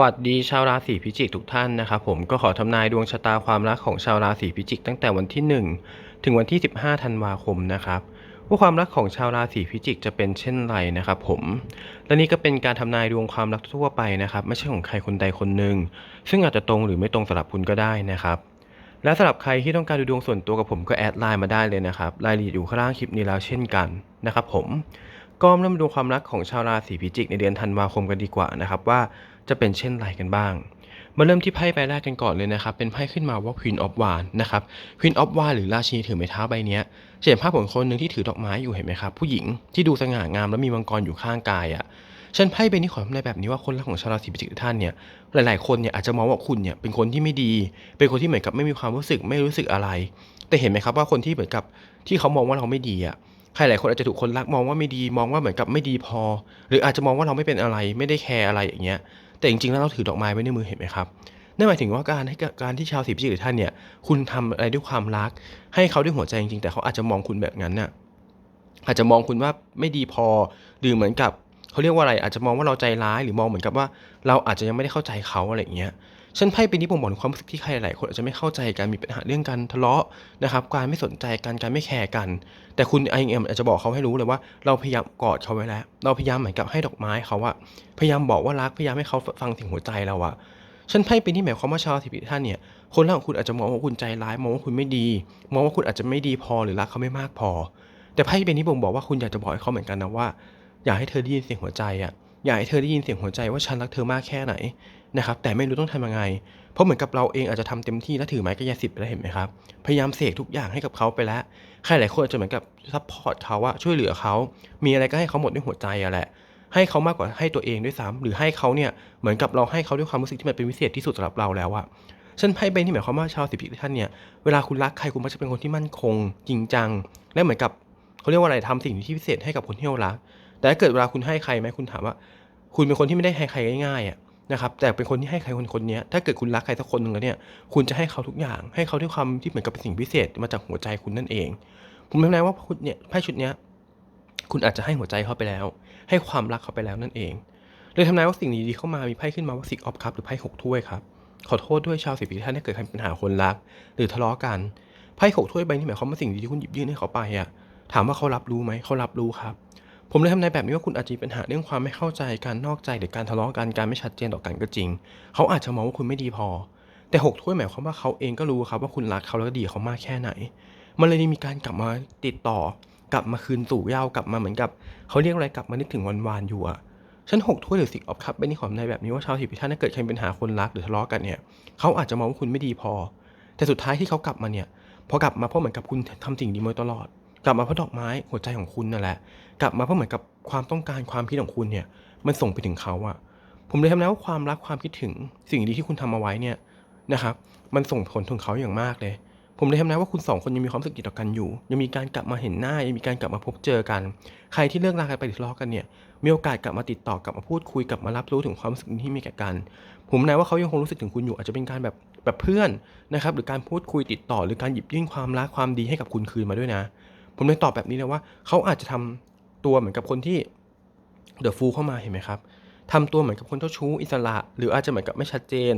วัสดีชาวราศีพิจิกทุกท่านนะครับผมก็ขอทำนายดวงชะตาความรักของชาวราศีพิจิกตั้งแต่วันที่ 1 ถึงวันที่ 15 ธันวาคมนะครับว่าความรักของชาวราศีพิจิกจะเป็นเช่นไรนะครับผม และนี่ก็เป็นการทำนายดวงความรักทั่วไปนะครับ ไม่ใช่ของใครคนใดคนหนึ่ง ซึ่งอาจจะตรงหรือไม่ตรงสำหรับคุณก็ได้นะครับ และสำหรับใครที่ต้องการดูดวงส่วนตัวกับผมก็แอดไลน์มาได้เลยนะครับรายละเอียดอยู่ข้างล่างคลิปนี้แล้วเช่นกันนะครับผมก็เริ่มดูความรักของชาวราศีพิจิกในเดือนธันวาคมกันดีกว่านะครับว่า จะเป็นเช่นไรกันบ้าง มาเริ่มที่ไพ่ใบแรกกันก่อนเลยนะครับ เป็นไพ่ขึ้นมาว่า Queen of Wands นะครับ Queen of Wands หรือราชินีถือไม้เท้าใบนี้จะเห็นภาพของคนหนึ่งที่ถือดอกไม้อยู่เห็นไหมครับ ผู้หญิงที่ดูสง่างามแล้วมีมังกรอยู่ข้างกายอะ่ะฉันไพ่ใบนี้ขอทำนายแบบนี้ว่าคนรักของชาวราศีพิจิกทุกท่านเนี่ยหลาย ๆ คนเนี่ยอาจจะมองว่าคุณเนี่ยเป็นคนที่ไม่ดี เป็นคนที่เหมือนกับไม่มีความรู้สึกไม่รู้สึกอะไร แต่เห็นไหมครับว่าคนที่เหมือนกับที่เขามองว่าเราไม่ดีอะใครหลายคนอาจจะถูกคนรักมองว่าไม่ดี มองว่าเหมือนกับไม่ดีพอ หรืออาจจะมองว่าเราไม่เป็นอะไร ไม่ได้แคร์อะไรอย่างเงี้ย แต่จริงๆแล้วเราถือดอกไม้ไว้ในมือเห็นไหมครับนั่นหมายถึงว่าการให้การที่ชาวสีพิจิกท่านเนี่ย คุณทำอะไรด้วยความรัก ให้เขาด้วยหัวใจจริงๆ แต่เขาอาจจะมองคุณแบบนั้นน่ะอาจจะมองคุณว่าไม่ดีพอหรือเหมือนกับเขาเรียกว่าอะไรอาจจะมองว่าเราใจร้ายหรือมองเหมือนกับว่า เราอาจจะยังไม่ได้เข้าใจเขาอะไรอย่างเงี้ย ฉันไพ่ป็นนี้ผมบอกถึงความรู้สึกที่ใครหลายคนอาจจะไม่เข้าใจกันมีปัญหาเรื่องการทะเลาะนะครับ การไม่สนใจกันการไม่แคร์กัน แต่คุณไอเอ็มอาจจะบอกเขาให้รู้เลยว่าเราพยายามกอดเขาไว้แล้ว เราพยายามเหมือนกับให้ดอกไม้เขาอะพยายามบอกว่ารักพยายามให้เขาฟังถึงหัวใจเราอะฉันไพ่ป็นที่หมายความว่าชาวสิบิท่านเนี่ยคนรักของคุณอาจจะมองว่าคุณใจร้ายมองว่าคุณไม่ดี มองว่าคุณอาจจะไม่ดีพอหรือรักเขาไม่มากพอ แต่ไพ่ป็นนี้ผมบอกว่าคุณอยากจะบอกให้เขาเหมือนกันนะว่า อยากให้เธอได้ยินเสียงหัวใจอะ อยากให้เธอได้ยินเสียงหัวใจว่าฉันรักเธอมากแค่ไหนนะครับแต่ไม่รู้ต้องทำยังไง เพราะเหมือนกับเราเองอาจจะทำเต็มที่และถือไม้กระยาสิบไปแล้วเห็นไหมครับพยายามเสกทุกอย่างให้กับเขาไปแล้วใครหลายคนอาจจะเหมือนกับซัพพอร์ตเขาอะช่วยเหลือเขา มีอะไรก็ให้เขาหมดด้วยหัวใจอะแหละให้เขามากกว่าให้ตัวเองด้วยซ้ำหรือให้เขาเนี่ยเหมือนกับเราให้เขาด้วยความรู้สึกที่มันเป็นพิเศษที่สุดสำหรับเราแล้วอะฉันไพ่ใบนี่หมายความว่าชาวสิบพิท่านเนี่ยเวลาคุณรักใครคุณมักจะเป็นคนที่มั่นคง จริงจัง และเหมือนกับเขาเรียกว่าอะไรทำสิ่งที่พิเศษให้กับคนที่เรารัก แต่ถ้าเกิดเวลาคุณให้ใครไหมคุณถามว่า คุณเป็นคนที่ไม่ได้ให้ใครง่ายๆอะนะครับแต่เป็นคนที่ให้ใครคนคนนี้ถ้าเกิดคุณรักใครสักคนหนึ่งแล้วเนี่ยคุณจะให้เขาทุกอย่าง ให้เขาด้วยความที่เหมือนกับเป็นสิ่งพิเศษมาจากหัวใจคุณนั่นเอง ผมทำนายว่าคุณเนี่ยไพ่ชุดเนี้ยคุณอาจจะให้หัวใจเขาไปแล้ว ให้ความรักเขาไปแล้วนั่นเองเลยทำนายว่าสิ่งดีๆเข้ามามีไพ่ขึ้นมาว่าสิกออฟคัพหรือไพ่หกถ้วยครับขอโทษด้วยชาวสิบปีท่านถ้าเกิดใครมีปัญหาคนรัก หรือทะเลาะกันไพ่หกถ้วยใบนี้หมายความว่าสิ่งดีที่คุณหยิบยื่นให้เขาไปอะถามว่าเขารับรู้ไหมเขารับรู้ครับ ผมเลยทำนายแบบนี้ว่าคุณอาจจะมีปัญหาเรื่องความไม่เข้าใจการนอกใจหรือการทะเลาะกันการไม่ชัดเจนต่อกันก็จริง เขาอาจจะมองว่าคุณไม่ดีพอ แต่หกถ้วยหมายความว่าเขาเองก็รู้ครับว่าคุณรักเขาแล้วก็ดีเขามากแค่ไหน มันเลยมีการกลับมาติดต่อกลับมาคืนสู่เย้ากลับมาเหมือนกับ เขาเรียกอะไรกลับมานึกถึงวันวานอยู่อะฉันหกถ้วยหรือสิกออฟคัพเป็นนี่ของนายแบบนี้ว่าชาวสิบพิท่านถ้าเกิดใครมีปัญหาคนรักหรือทะเลาะกันเนี่ยเขาอาจจะมองว่าคุณไม่ดีพอ แต่สุดท้ายที่เขากลับมาเนี่ยพอกลับมาเพราะเหมือนกับคุณทำสิ่งดีมาตลอด กลับมาเพราะดอกไม้หัวใจของคุณนั่นแหละ กลับมาเพราะเหมือนกับความต้องการความคิดของคุณเนี่ย มันส่งไปถึงเขาอะผมเลยทำแล้วว่าความรักความคิดถึงสิ่งดีที่คุณทำเอาไว้เนี่ยนะครับ มันส่งผลถึงเขาอย่างมากเลย ผมเลยทำแล้วว่าคุณสองคนยังมีความสึกดีต่อกันอยู่ ยังมีการกลับมาเห็นหน้า ยังมีการกลับมาพบเจอกัน ใครที่เลิกรากันไปหรือทะเลาะกันเนี่ย มีโอกาสกลับมาติดต่อกลับมาพูดคุยกลับมารับรู้ถึงความรู้สึกที่มีแก่กัน ผมนายว่าเขายังคงรู้สึกถึงคุณอยู่อาจจะเป็นการแบบแบบเพื่อนนะครับ หรือการพูดคุยติดต่อหรือการหยิบยื่นความรักความดีให้กับคุณคืนมาด้วยนะ ผมเลยตอบแบบนี้นะว่าเขาอาจจะทำตัวเหมือนกับคนที่เดอะฟูเข้ามาเห็นไหมครับทำตัวเหมือนกับคนเจ้าชู้อิสระ หรืออาจจะเหมือนกับไม่ชัดเจน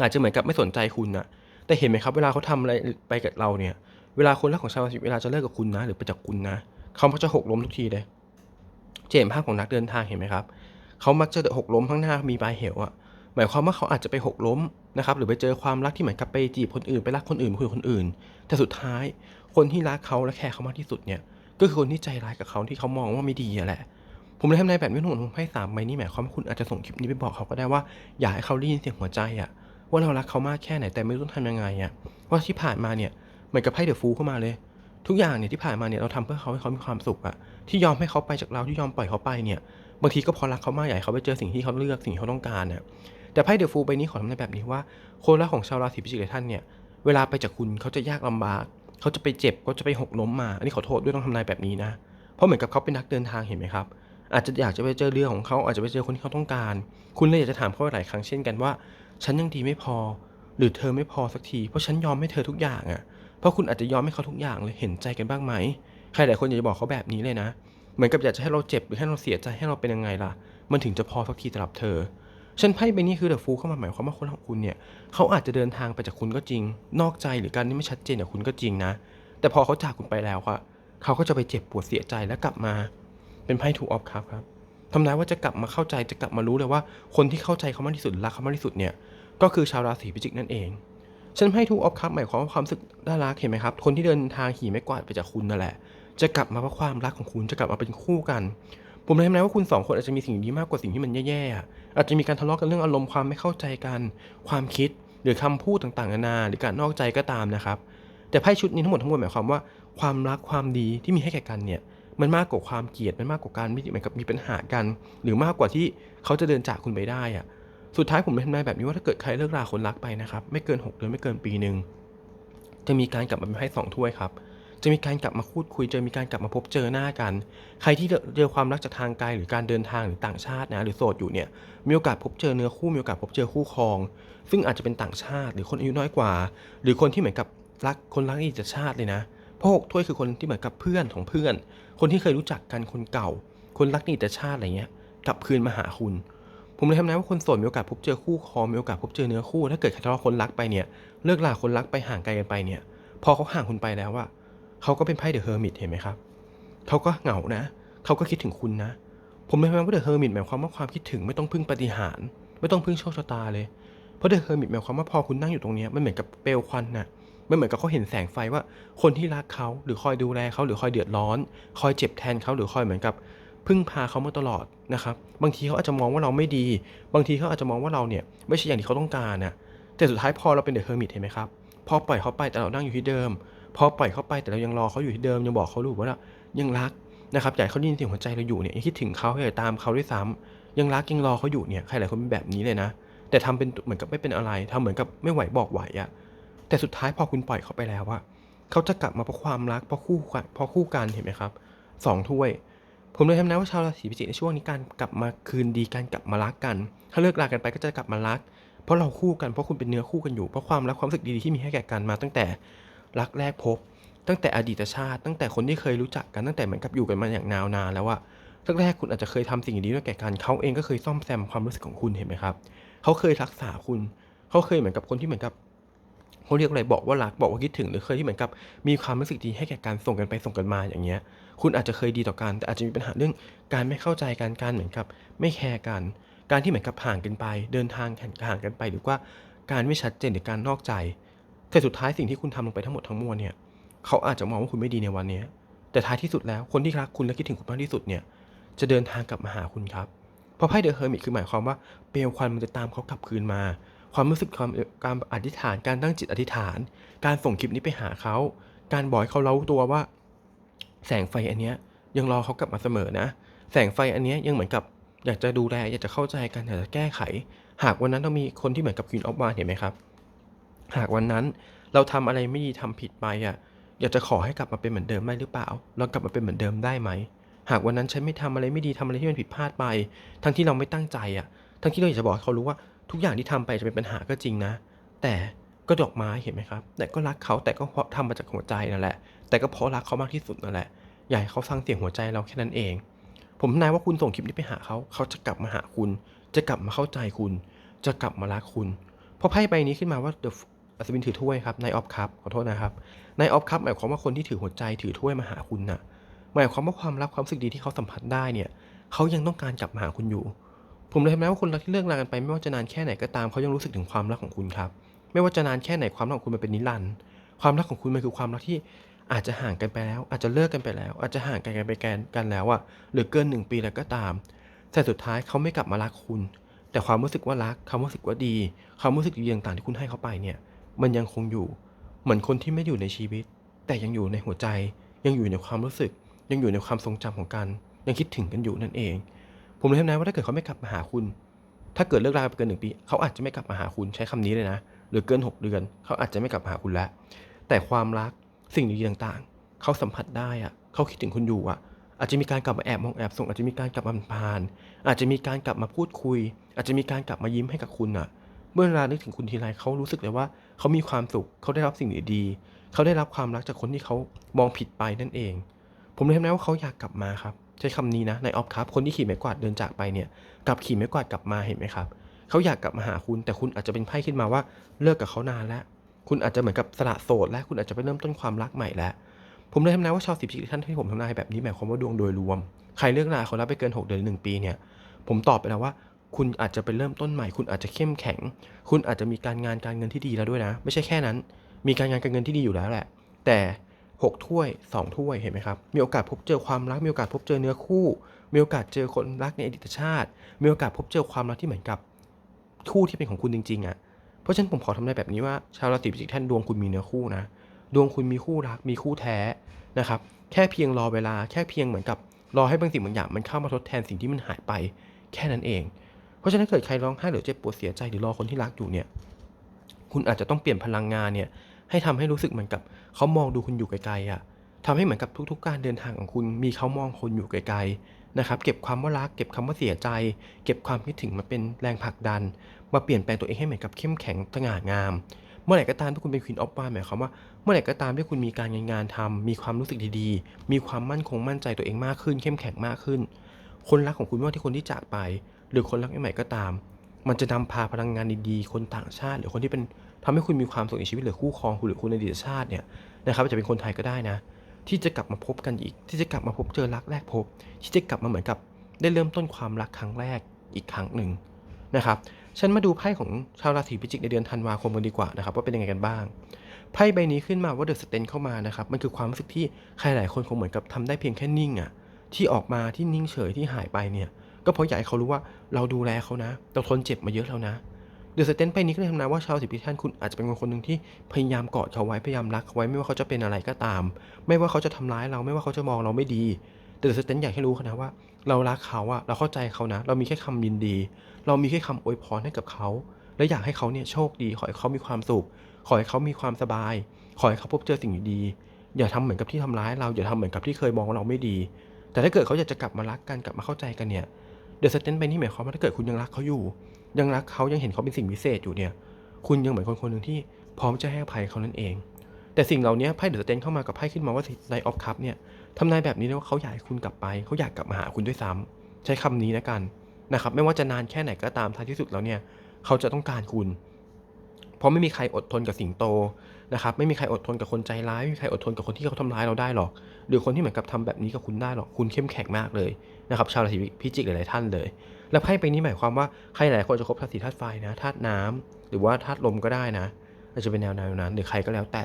อาจจะเหมือนกับไม่สนใจคุณนะแต่เห็นไหมครับ เวลาเขาทำอะไรไปกับเราเนี่ย เวลาคนรักของชาวราศีเวลาจะเลิกกับคุณนะ หรือไปจากคุณนะเขามักจะหกล้มทุกทีเลยเจมภาพของนักเดินทางเห็นไหมครับเขามักจะหกล้มข้างหน้ามีปลายเหวอะหมายความว่าเขาอาจจะไปหกล้มนะครับหรือไปเจอความรักที่เหมือนกับไปจีบคนอื่นไปรักคนอื่นคุยกับคนอื่น แต่สุดท้าย คนที่รักเขาและแคร์เขามากที่สุดเนี่ย ก็คือคนที่ใจร้ายกับเขาที่เขามองว่าไม่ดีอะแหละ ผมเลยทำนายแบบนี้หนุนผมให้สามใบนี้หมายความว่าคุณอาจจะส่งคลิปนี้ไปบอกเขาก็ได้ว่าอยากให้เขาได้ยินเสียงหัวใจอะว่าเรารักเขามากแค่ไหนแต่ไม่รู้ต้องทำยังไงอะว่าที่ผ่านมาเนี่ยเหมือนกับไพ่เดอะฟูเข้ามาเลย ทุกอย่างเนี่ยที่ผ่านมาเนี่ยเราทำเพื่อเขาให้เขามีความสุขอะที่ยอมให้เขาไปจากเราที่ยอมปล่อยเขาไปเนี่ยบางทีก็เพอรักเขามากให้เขาไปเจอสิ่งที่เขาเลือกสิ่งที่เขาต้องการเนี่ยแต่ไพ่เดอะฟูใบนี้ขอทำนายแบบนี้ว่าคนรักของชาวราศีพิจิกหลายท่านเนี่ย เวลาไปจากคุณเขาจะยากลำบาก เขาจะไปเจ็บเขาจะไปหกล้มมา อันนี้ขอโทษด้วยต้องทำนายแบบนี้นะ เพราะเหมือนกับเขาเป็นนักเดินทางเห็นไหมครับ อาจจะอยากจะไปเจอเรื่องของเขาอาจจะไปเจอคนที่เขาต้องการ คุณเลยอยากจะถามเขาหลายครั้งเช่นกันว่า ฉันยังดีไม่พอ หรือเธอไม่พอสักที เพราะฉันยอมให้เธอทุกอย่างอะ่ะ เพราะคุณอาจจะยอมให้เขาทุกอย่างเลยเห็นใจกันบ้างไหม ใครหลายคนอยากจะบอกเขาแบบนี้เลยนะ เหมือนกับอยากจะให้เราเจ็บหรือให้เราเสียใจให้เราเป็นยังไงล่ะ มันถึงจะพอสักทีสำหรับเธอ ฉันไพ่ใบนี้คือเดอะฟูเข้ามาหมายความว่าคนของคุณเนี่ยเขาอาจจะเดินทางไปจากคุณก็จริง นอกใจหรือการที่ไม่ชัดเจนกับคุณก็จริงนะ แต่พอเขาจากคุณไปแล้วอะเขาก็จะไปเจ็บปวดเสียใจแล้วกลับมา เป็นไพ่ถูกออฟครับครับทำนายว่าจะกลับมาเข้าใจจะกลับมารู้เลยว่าคนที่เข้าใจเขามากที่สุดรักเขามากที่สุดเนี่ยก็คือชาวราศีพิจิกนั่นเองฉันให้ทูออฟคัพหมายความว่าความสึกน่ารักเห็นไหมครับ คนที่เดินทางขี่ไม่กวาดไปจากคุณนั่นแหละ จะกลับมาเพราะความรักของคุณจะกลับมาเป็นคู่กัน ผมเลยทำนายว่าคุณสองคนอาจจะมีสิ่งดีมากกว่าสิ่งที่มันแย่ๆ อาจจะมีการทะเลาะกันเรื่องอารมณ์ความไม่เข้าใจกัน ความคิดหรือคำพูดต่างๆนานาหรือการนอกใจก็ตามนะครับ แต่ไพ่ชุดนี้ทั้งหมดทั้งมวลหมายความว่าความรักความดีที่มีให้แก่กันเนี่ยมันมากกว่าความเกลียดมันมากกว่าการม่เหมือนกับมีปัญหากัน หรือมากกว่าที่เขาจะเดินจากคุณไปได้อะสุดท้ายผมเลยทำนายแบบนี้ว่าถ้าเกิดใครเลิกราคนรักไปนะครับไม่เกิน 6 เดือนไม่เกินปีหนึ่งจะมีการกลับมาเป็นไพ่สองถ้วยครับ จะมีการกลับมาพูดคุยจะมีการกลับมาพบเจอหน้ากัน ใครที่เจอความรักจากทางไกลหรือการเดินทางหรือต่างชาตินะหรือโสดอยู่เนี่ยมีโอกาสพบเจอเนื้อคู่มีโอกาสพบเจอคู่ครอง ซึ่งอาจจะเป็นต่างชาติ หรือคนอายุน้อยกว่า หรือคนที่เหมือนกับรักคนรักอีกชาติเลยนะพราะหกถ้วยคือคนที่เหมือนกับเพื่อนของเพื่อน คนที่เคยรู้จักกันคนเก่า คนรักนี่แต่ชาติอะไรเงี้ยกลับคืนมาหาคุณ ผมเลยทำนายว่าคนโสดมีโอกาสพบเจอคู่ครองมีโอกาสพบเจอเนื้อคู่ ถ้าเกิดทะเลาะคนรักไปเนี่ยเลิกลาคนรักไปห่างไกลกันไปเนี่ย พอเขาห่างคุณไปแล้วว่า เขาก็เป็นไพ่เดอะเฮอร์มิตเห็นไหมครับเขาก็เหงานะเขาก็คิดถึงคุณนะ ผมเลยทำนายว่าเดอะเฮอร์มิตหมายความว่าความคิดถึงไม่ต้องพึ่งปฏิหาร ไม่ต้องพึ่งโชคชะตาเลยเพราะเดอะเฮอร์มิตหมายความว่าพอคุณนั่งอยู่ตรงนี้มันเหมือนกับเปลวควันน่ะมันเหมือนกับเขาเห็นแสงไฟว่าคนที่รักเขาหรือคอยดูแลเขาหรือคอยเดือดร้อน คอยเจ็บแทนเขาหรือคอยเหมือนกับพึ่งพาเขามาตลอดนะครับ บางทีเขาอาจจะมองว่าเราไม่ดี บางทีเขาอาจจะมองว่าเราเนี่ยไม่ใช่อย่างที่เขาต้องการนะแต่สุดท้ายพอเราเป็นเดอะเฮอร์มิตเห็นไหมครับ พอปล่อยเขาไปแต่เรานั่งอยู่ที่เดิม พอปล่อยเขาไปแต่เรายังรอเขาอยู่ที่เดิมยังบอกเขารู้ว่าเรายังรักนะครับอยากให้เขาได้ยินเสียงหัวใจเราอยู่เนี่ยยังคิดถึงเขาอยากตามเขาด้วยซ้ำยังรักยังรอเขาอยู่เนี่ยใครหลายคนเป็นแบบนี้เลยนะ แต่ทำเป็นเหมือนกับไม่เป็นอะไรทำเหมือนกับไม่ไหวบอกไหวอะแต่สุดท้ายพอคุณปล่อยเขาไปแล้วอะเขาจะกลับมาเพราะความรักเพราะคู่กันเพราะคู่กันเห็นไหมครับสองถ้วย ผมเลยทำนายว่าชาวราศีพิจิกในช่วงนี้การกลับมาคืนดีการกลับมารักกัน ถ้าเลิกรากันไปก็จะกลับมารัก เพราะเราคู่กันเพราะคุณเป็นเนื้อคู่กันอยู่เพราะความรักความรู้สึกดีๆที่มีให้แก่กันมาตั้งแต่ รักแรกพบ ตั้งแต่อดีตชาติ ตั้งแต่คนที่เคยรู้จักกันตั้งแต่เหมือนกับอยู่กันมาอย่างนาวนานแล้วว่าตั้งแรกคุณอาจจะเคยทำสิ่งดีๆด้วยแก่กันเขาเองก็เคยซ่อมแซมความรู้สึกของคุณเห็นไหมครับเขาเคยรักษาคุณเขาเคยเหมือนกับคนที่เหมือนกับเขาเรียกอะไรบอกว่ารักบอกว่าคิดถึงหรือเคยที่เหมือนกับ มีความรู้สึกดีให้แก่การส่งกันไปส่งกันมาอย่างเงี้ย คุณอาจจะเคยดีต่อกันแต่อาจจะมีปัญหาเรื่องการไม่เข้าใจกันการเหมือนกับ ไม่แคร์กัน การที่เหมือนกับห่างกันไป เดินทางห่างกันไปหรือว่าการไม่ชัดเจนหรือการนอกใจ แต่สุดท้ายสิ่งที่คุณทำลงไปทั้งหมดทั้งมวลเนี่ยเขาอาจจะมองว่าคุณไม่ดีในวันนี้ แต่ท้ายที่สุดแล้วคนที่รักคุณและคิดถึงคุณมากที่สุดเนี่ยจะเดินทางกลับมาหาคุณครับ เพราะไพ่เดอะเฮอร์มิตคือหมายความว่าเปลวควันมันจะตามเขากลับคืนมา ความรู้สึกความการอธิษฐาน การตั้งจิตอธิษฐาน การส่งคลิปนี้ไปหาเขา การบอกให้เขาเล่าตัวว่า แสงไฟอันเนี้ยยังรอเขากลับมาเสมอนะ แสงไฟอันเนี้ยยังเหมือนกับอยากจะดูแลอยากจะเข้าใจกันอยากจะแก้ไข หากวันนั้นเรามีคนที่เหมือนกับควีนออฟวานเห็นไหมครับ หากวันนั้นเราทำอะไรไม่ดีทำผิดไปอะ อยากจะขอให้กลับมาเป็นเหมือนเดิมได้หรือเปล่าเรากลับมาเป็นเหมือนเดิมได้ไหม หากวันนั้นฉันไม่ทำอะไรไม่ดีทำอะไรที่มันผิดพลาดไป ทั้งที่เราไม่ตั้งใจอะ ทั้งที่เราอยากจะบอกเขารู้ว่าทุกอย่างที่ทำไปจะเป็นปัญหาก็จริงนะ แต่ก็ดอกไม้เห็นไหมครับ แต่ก็รักเขาแต่ก็เพราะทำมาจากหัวใจนั่นแหละ แต่ก็เพราะรักเขามากที่สุดนั่นแหละ อยากให้เขาฟังเสียงหัวใจเราแค่นั้นเอง ผมนายว่าคุณส่งคลิปนี้ไปหาเขา เขาจะกลับมาหาคุณ จะกลับมาเข้าใจคุณ จะกลับมารักคุณ เพราะไพ่ใบนี้ขึ้นมาว่า The อัศวินถือถ้วยครับนายออฟคัพขอโทษนะครับนายออฟคัพหมายความว่าคนที่ถือหัวใจถือถ้วยมาหาคุณน่ะหมายความว่าความรักความสึกดีที่เขาสัมผัสได้เนี่ยเขายังต้องการกลับมาหาคุณอยู่ ผมเลยทำนายว่าคนรักที่เลิกรากันไปไม่ว่าจะนานแค่ไหนก็ตามเขายังรู้สึกถึงความรักของคุณครับ ไม่ว่าจะนานแค่ไหนความรักของคุณมันเป็นนิรันดร์ความรักของคุณมันคือความรักที่อาจจะห่างกันไปแล้ว อาจจะเลิกกันไปแล้ว อาจจะห่างกันกันไปแกนกันแล้วอะหรือเกินหนึ่งปีแล้วก็ตาม แต่สุดท้ายเขาไม่กลับมารักคุณ แต่ความรู้สึกว่ารักความรู้สึกว่าดีความรู้สึกดีต่างๆที่คุณให้เขาไปเนี่ย มันยังคงอยู่ เหมือนคนที่ไม่อยู่ในชีวิต แต่ยังอยู่ในหัวใจ ยังอยู่ในความรู้สึก ยังอยู่ในความทรงจำของกัน ยังคิดถึงกันอยู่นั่นเอง ผมเลยทำนายว่าถ้าเกิดเขาไม่กลับมาหาคุณ ถ้าเกิดเลิกราไปเกินหนึ่งปี เขาอาจจะไม่กลับมาหาคุณใช้คำนี้เลยนะ หรือเกิน 6 เดือน เขาอาจจะไม่กลับมาหาคุณแล้ว แต่ความรักสิ่งดีๆต่างๆ เขาสัมผัสได้อะเขาคิดถึงคุณอยู่อะอาจจะมีการกลับมาแอบมองแอบส่งอาจจะมีการกลับมาผ่าน อาจจะมีการกลับมาพูดคุย อาจจะมีการกลับมายิ้มให้กับคุณอะเมื่อเวลานึกถึงคุณทีไรเขารู้สึกเลยว่า เขามีความสุข เขาได้รับสิ่งดีๆเขาได้รับความรักจากคนที่เขามองผิดไปนั่นเอง ผมเลยทำนายว่าเขาอยากกลับมาครับใช้คำนี้นะในออฟครับ คนที่ขี่ไม้กวาดเดินจากไปเนี่ยกลับขี่ไม้กวาดกลับมาเห็นไหมครับเขาอยากกลับมาหาคุณแต่คุณอาจจะเป็นไพ่ขึ้นมาว่าเลิกกับเขานานแล้ว คุณอาจจะเหมือนกับสละโสด แล้วคุณอาจจะไปเริ่มต้นความรักใหม่แล้วผมเลยทำนายว่าชาวสิบพิกท่านที่ผมทำนายแบบนี้หมายความว่าดวงโดยรวม ใครเลิกลาเขาแล้วไปเกิน 6 เดือนหรือหนึ่งปีเนี่ย ผมตอบไปแล้วว่า คุณอาจจะไปเริ่มต้นใหม่ คุณอาจจะเข้มแข็ง คุณอาจจะมีการงานการเงินที่ดีแล้วด้วยนะ ไม่ใช่แค่นั้น มีการงานการเงินที่ดีอยู่แล้วแหละ แต่หกถ้วยสองถ้วยเห็นไหมครับ มีโอกาสพบเจอความรัก มีโอกาสพบเจอเนื้อคู่ มีโอกาสเจอคนรักในอดีตชาติ มีโอกาสพบเจอความรักที่เหมือนกับคู่ที่เป็นของคุณจริงๆอะ เพราะฉะนั้นผมขอทำนายแบบนี้ว่า ชาวราศีพิจิกท่านดวงคุณมีเนื้อคู่นะ ดวงคุณมีคู่รัก มีคู่แท้นะครับ แค่เพียงรอเวลา แค่เพียงเหมือนกับ รอให้บางสิ่งบางอย่างมันเข้ามาทดแทนสิ่งที่มันหายไป แค่นั้นเอง เพราะฉะนั้นเกิดใครร้องไห้หรือเจ็บปวดเสียใจหรือรอคนที่รักอยู่เนี่ย คุณอาจจะต้องเปลี่ยนพลังงานเนี่ยให้ทำให้รู้สึกเหมือนกับเขามองดูคุณอยู่ไกลๆอะทำให้เหมือนกับทุก ๆ การเดินทางของคุณมีเขามองคุณอยู่ไกลๆนะครับ เก็บความว่ารัก เก็บคำว่าเสียใจ เก็บความคิดถึงมาเป็นแรงผลักดัน มาเปลี่ยนแปลงตัวเองให้เหมือนกับเข้มแข็งสง่างาม เมื่อไหร่ก็ตามที่คุณเป็นควีนออฟวานหมายความว่า เมื่อไหร่ก็ตามที่คุณมีการงานงานทำมีความรู้สึกดีๆ มีความมั่นคงมั่นใจตัวเองมากขึ้น เข้มแข็งมากขึ้น คนรักของคุณไม่ว่าที่คนที่จากไป หรือคนรักใหม่ก็ตาม มันจะนำพาพลังงานดีๆ คนต่างชาติ หรือคนที่เป็นทำให้คุณมีความสุขในชีวิตหรือคู่ครองคุณหรือคุณในอดีตชาติเนี่ยนะครับจะเป็นคนไทยก็ได้นะ ที่จะกลับมาพบกันอีก ที่จะกลับมาพบเจอรักแรกพบ ที่จะกลับมาเหมือนกับ ได้เริ่มต้นความรักครั้งแรกอีกครั้งหนึ่งนะครับฉันมาดูไพ่ของชาวราศีพิจิกในเดือนธันวาคมกันดีกว่านะครับว่าเป็นยังไงกันบ้างไพ่ใบนี้ขึ้นมาว่าเดอะสเตนเข้ามานะครับมันคือความรู้สึกที่ใครหลายคนคงเหมือนกับทำได้เพียงแค่นิ่งอะ่ะที่ออกมาที่นิ่งเฉยที่หายไปเนี่ย ก็เพราะอยากให้เขารู้ว่าเราดูแลเขานะเราทนเจ็บมาเยอะแล้วนะเดอะสเตนไปนี้ก็เลยทำนายว่าชาวสิบพิท่านคุณอาจจะเป็นคนคนหนึ่งที่พยายามกอดเขาไว้พยายามรักเขาไว้ไม่ว่าเขาจะเป็นอะไรก็ตาม ไม่ว่าเขาจะทำร้ายเราไม่ว่าเขาจะมองเราไม่ดีแต่เดอะสเตนอยากให้รู้นะว่า เรารักเขาอะเราเข้าใจเขานะ เรามีแค่คำยินดี เรามีแค่คำอวยพรให้กับเขา และอยากให้เขาเนี่ยโชคดี ขอให้เขามีความสุขขอให้เขามีความสบาย ขอให้เขาพบเจอสิ่งดีอย่าทำเหมือนกับที่ทำร้ายเราอย่าทำเหมือนกับที่เคยมองเราไม่ดี แต่ถ้าเกิดเขาอยากจะกลับมารักกันกลับมาเข้าใจกันเนี่ย เดอะสเตนไปนี่หมายความว่าถ้าเกิดคุณยังรักเขาอยู่ ยังรักเขายังเห็นเขาเป็นสิ่งพิเศษอยู่เนี่ย คุณยังเหมือนคนคนหนึ่งที่พร้อมจะให้อภัยเขานั่นเอง แต่สิ่งเหล่านี้ไพ่เดอะสเตนเข้ามากับไพ่ขึ้นมาว่าไนออฟคัพเนี่ยทำนายแบบนี้นะว่าเขาอยากให้คุณกลับไป เขาอยากกลับมาหาคุณด้วยซ้ำใช้คำนี้นะกันนะครับไม่ว่าจะนานแค่ไหนก็ตามท้ายที่สุดแล้วเนี่ยเขาจะต้องการคุณ เพราะไม่มีใครอดทนกับสิงโตนะครับไม่มีใครอดทนกับคนใจร้ายไม่มีใครอดทนกับคนที่เขาทำร้ายเราได้หรอก หรือคนที่เหมือนกับทำแบบนี้กับคุณได้หรอกคุณเข้มแข็งมากเลย นะครับชาวราศีพิจิกหลายๆท่านเลย และไพ่ใบนี้หมายความว่าใครหลายคนจะครบธาตุสีธาตุไฟนะธาตุน้ำหรือว่าธาตุลมก็ได้นะอาจจะเป็นแนวแนวนั้น หรือใครก็แล้วแต่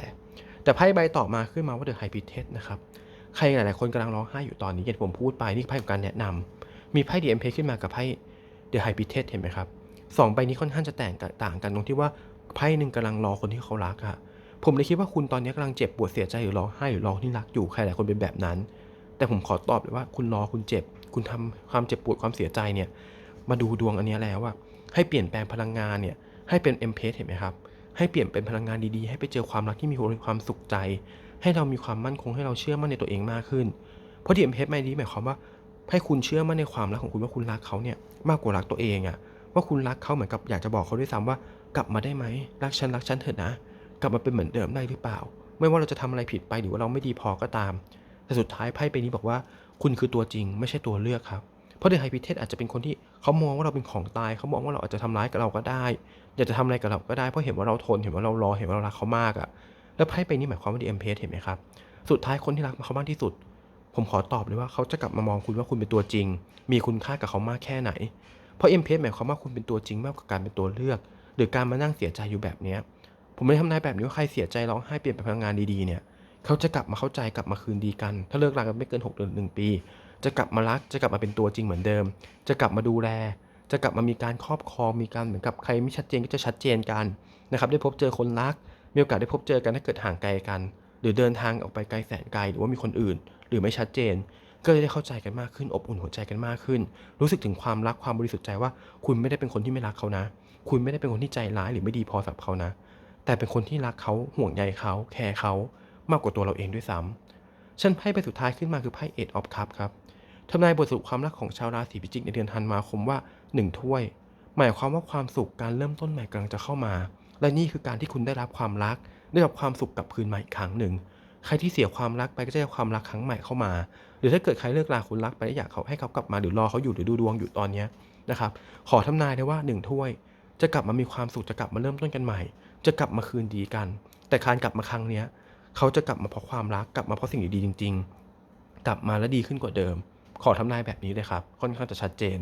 แต่ไพ่ใบต่อมาขึ้นมาว่าเดอะไฮพิเทสนะครับใครหลายๆคนกำลังร้องไห้อยู่ตอนนี้อย่างผมพูดไปนี่ไพ่ของการแนะนำมีไพ่ดีเอ็มเพขึ้นมากับไพ่เดอะไฮพิเทสเห็นไหมครับสองใบนี้ค่อนข้างจะแตกต่างกันตรงที่ว่าไพ่หนึ่งกำลังรอคนที่เขารักอะผมเลยคิดว่าคุณตอนนี้กำลังเจ็บปวดเสียใจหรือร้องไห้หรือร้อคนที่รักอยู่ใครหลายคนเป็นแบบนั้น แต่ผมขอตอบเลยว่าคุณรอคุณเจ็บ คุณทำความเจ็บปวดความเสียใจเนี่ยมาดูดวงอันนี้แล้วว่าให้เปลี่ยนแปลงพลังงานเนี่ยให้เป็นเอ็มเพสเห็นไหมครับให้เปลี่ยนเป็นพลังงานดีๆ ให้ไปเจอความรักที่มีความสุขใจ ให้เรามีความมั่นคงให้เราเชื่อมั่นในตัวเองมากขึ้น เพราะดีเอ็มเพสไม่ดีหมายความว่า ให้คุณเชื่อมั่นในความรักของคุณว่าคุณรักเขาเนี่ยมากกว่ารักตัวเองอะว่าคุณรักเขาเหมือนกับอยากจะบอกเขาด้วยซ้ำว่ากลับมาได้ไหมรักฉันรักฉันเถอะนะ กลับมาเป็นเหมือนเดิมได้หรือเปล่า ไม่ว่าเราจะทำอะไรผิดไปหรือว่าเราไม่ดีพอก็ตาม แต่สุดท้ายไพ่ใบนี้บอกว่า คุณคือตัวจริง ไม่ใช่ตัวเลือกครับ เพราะเดอะไฮพิเทสอาจจะเป็นคนที่เขามองว่าเราเป็นของตายเขามองว่าเราอาจจะทำร้ายกับเราก็ได้ อยากจะทำอะไรกับเราก็ได้เพราะเห็นว่าเราทนเห็นว่าเรารอเห็นว่าเรารักเขามากอะ่ะแล้วไพ่ใบนี้หมายความว่าดีเอ็มเพสเห็นไหมครับสุดท้ายคนที่รักเขามากที่สุด ผมขอตอบเลยว่าเขาจะกลับมามองคุณว่าคุณเป็นตัวจริง มีคุณค่ากับเขามากแค่ไหน เพราะเอ็มเพสหมายความว่าคุณเป็นตัวจริงมากกว่าการเป็นตัวเลือก หรือการมานั่งเสียใจอยู่แบบนี้ผมไม่ได้ทำนายแบบนี้ว่าใครเสียใจร้องไห้เปลี่ยนเป็นพลังงานดีๆเนี่ย เขาจะกลับมาเข้าใจกลับมาคืนดีกัน ถ้าเลิกรากันไม่เกิน 6 เดือนหนึ่งปี จะกลับมารัก จะกลับมาเป็นตัวจริงเหมือนเดิม จะกลับมาดูแล จะกลับมามีการครอบครองมีการเหมือนกับใครไม่ชัดเจนก็จะชัดเจนกันนะครับได้พบเจอคนรัก มีโอกาสได้พบเจอกันถ้าเกิดห่างไกลกัน หรือเดินทางออกไปไกลแสนไกลหรือว่ามีคนอื่น หรือไม่ชัดเจน ก็จะได้เข้าใจกันมากขึ้น อบอุ่นหัวใจกันมากขึ้น รู้สึกถึงความรักความบริสุทธิ์ใจว่า คุณไม่ได้เป็นคนที่ไม่รักเขานะ คุณไม่ได้เป็นคนที่ใจร้ายหรือไม่ดีพอสำหรับเขานะ แต่เป็นคนที่รักเขาห่วงใยเขาแคร์เขา มากกว่าตัวเราเองด้วยซ้ำฉันไพ่ใบสุดท้ายขึ้นมาคือไพ่เอ็ดออฟคัพครับทำนายบทสรุปความรักของชาวราศีพิจิกในเดือนธันวาคมว่า 1 ถ้วย หมายความว่าความสุขการเริ่มต้นใหม่กำลังจะเข้ามา และนี่คือการที่คุณได้รับความรัก ได้รับความสุขกลับคืนมาอีกครั้งหนึ่ง ใครที่เสียความรักไปก็จะได้ความรักครั้งใหม่เข้ามา หรือถ้าเกิดใครเลิกลาคุณรักไปแล้วอยากเขาให้เขากลับมาหรือรอเขาอยู่หรือดูดวงอยู่ตอนนี้นะครับ ขอทำนายได้ว่า1ถ้วย จะกลับมามีความสุขจะกลับมาเริ่มต้นกันใหม่ จะกลับมาคืนดีกัน แต่การกลับมาครั้งเนี้ย เขาจะกลับมาเพราะความรักกลับมาเพราะสิ่งดีๆจริง ๆ กลับมาแล้วดีขึ้นกว่าเดิม ขอทำนายแบบนี้เลยครับ ค่อนข้างจะชัดเจน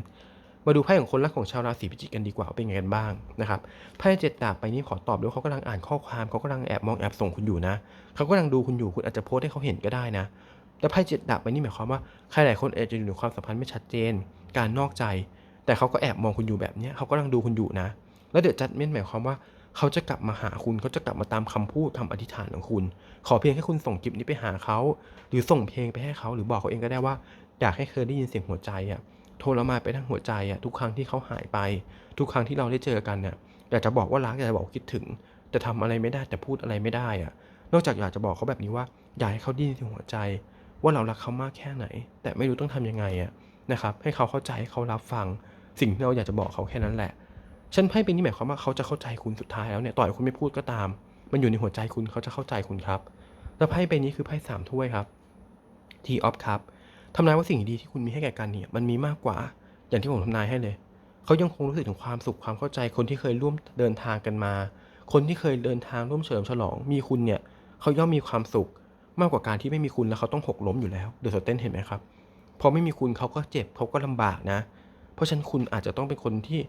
มาดูไพ่ของคนรักของชาวราศีพิจิกกันดีกว่าเป็นไงกันบ้างนะครับไพ่เจ็ดดาบไปนี่ขอตอบด้วยเขากำลังอ่านข้อความเขากำลังแอบมองแอบส่งคุณอยู่นะเขากำลังดูคุณอยู่คุณอาจจะโพสให้เขาเห็นก็ได้นะแต่ไพ่เจ็ดดาบไปนี่หมายความว่าใครหลายคนอาจจะอยู่ในความสัมพันธ์ไม่ชัดเจน การนอกใจ แต่เขาก็แอบมองคุณอยู่แบบนี้เขากำลังดูคุณอยู่นะ แล้วเดี๋ยวจัดเม้นหมายความว่า เขาจะกลับมาหาคุณเขาจะกลับมาตามคำพูดทำอธิษฐานของคุณ ขอเพียงแค่คุณส่งคลิปนี้ไปหาเขาหรือส่งเพลงไปให้เขาหรือบอกเขาเองก็ได้ว่าอยากให้เคยได้ยินเสียงหัวใจอะโทรมาไปทั้งหัวใจอะทุกครั้งที่เขาหายไป ทุกครั้งที่เราได้เจอกันเนี่ยอยากจะบอกว่ารักอยากจะบอกคิดถึง แต่ทำอะไรไม่ได้แต่พูดอะไรไม่ได้อะนอกจากอยากจะบอกเขาแบบนี้ว่าอยากให้เขาได้ยินเสียงหัวใจ ว่าเรารักเขามากแค่ไหน แต่ไม่รู้ต้องทำยังไงอะนะครับให้เขาเข้าใจให้เขารับฟังสิ่งที่เราอยากจะบอกเขาแค่นั้นแหละ ฉันไพ่เป็นนี่หมายความว่าเขาจะเข้าใจคุณสุดท้ายแล้วเนี่ยต่อยคุณไม่พูดก็ตาม มันอยู่ในหัวใจคุณเขาจะเข้าใจคุณครับ แล้วไพ่ใบนี้คือไพ่สามถ้วยครับทีออฟครับทำนายว่าสิ่งดีที่คุณมีให้แก่กันเนี่ยมันมีมากกว่าอย่างที่ผมทำนายให้เลย เขายังคงรู้สึกถึงความสุขความเข้าใจคนที่เคยร่วมเดินทางกันมา คนที่เคยเดินทางร่วมเฉลิมฉลอง มีคุณเนี่ยเขาย่อมมีความสุข มากกว่าการที่ไม่มีคุณแล้วเขาต้องหกล้มอยู่แล้วเดือะสเต้นเห็นไหมครับพอไม่มีคุณเขาก็เจ็บเขาก็ลำบากนะ เพราะฉะนั้นคุณอาจจะต้องเป็นคนที่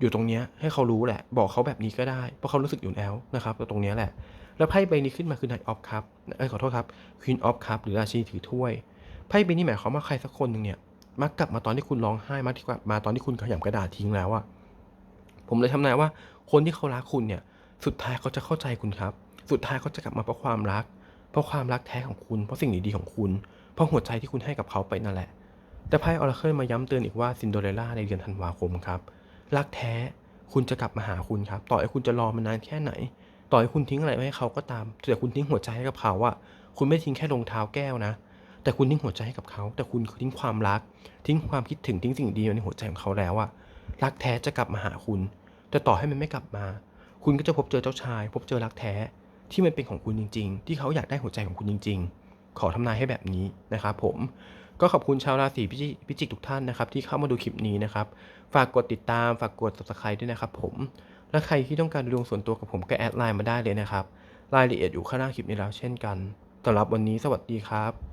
อยู่ตรงเนี้ยให้เขารู้แหละ บอกเขาแบบนี้ก็ได้ เพราะเขารู้สึกอยู่แล้วนะครับตรงเนี้ยแหละ แล้วไพ่ใบนี้ขึ้นมาคือ Knight of Cup เอ้ยขอโทษครับ Queen of Cup หรือราชินีถือถ้วยไพ่ใบนี้หมายความว่าใครสักคนหนึ่งเนี่ยมักกลับมาตอนที่คุณร้องไห้มักที่กลับมาตอนที่คุณขยำกระดาษทิ้งแล้วอะผมเลยทำนายว่าคนที่เขารักคุณเนี่ยสุดท้ายเขาจะเข้าใจคุณครับ สุดท้ายเขาจะกลับมาเพราะความรัก เพราะความรักแท้ของคุณ เพราะสิ่งดีๆของคุณ เพราะหัวใจที่คุณให้กับเขาไปนั่นแหละ แต่ไพ่ออราเคิลมาย้ำเตือนอีกว่าซินโดเรลล่าในเดือนธันวาคมครับ รักแท้ คุณจะกลับมาหาคุณครับ ต่อให้คุณจะรอมานานแค่ไหน ต่อให้คุณทิ้งอะไรไว้ให้เขาก็ตาม แต่คุณทิ้งหัวใจให้กับเขาอะคุณไม่ทิ้งแค่รองเท้าแก้วนะ แต่คุณทิ้งหัวใจให้กับเขา แต่คุณทิ้งความรัก ทิ้งความคิดถึงทิ้งสิ่งดีในหัวใจของเขาแล้วอะรักแท้จะกลับมาหาคุณ แต่ต่อให้มันไม่กลับมา คุณก็จะพบเจอเจ้าชาย พบเจอรักแท้ที่มันเป็นของคุณจริง ๆ ที่เขาอยากได้หัวใจของคุณจริง ๆ ขอทำนายให้แบบนี้นะครับผมก็ขอบคุณชาวราศีพิจิพิจิกทุกท่านนะครับที่เข้ามาดูคลิปนี้นะครับ ฝากกดติดตาม ฝากกด subscribe ด้วยนะครับผม และใครที่ต้องการดูดวงส่วนตัวกับผมก็แอดไลน์มาได้เลยนะครับ รายละเอียดอยู่ข้างล่างคลิปนี้แล้วเช่นกันสำหรับวันนี้สวัสดีครับ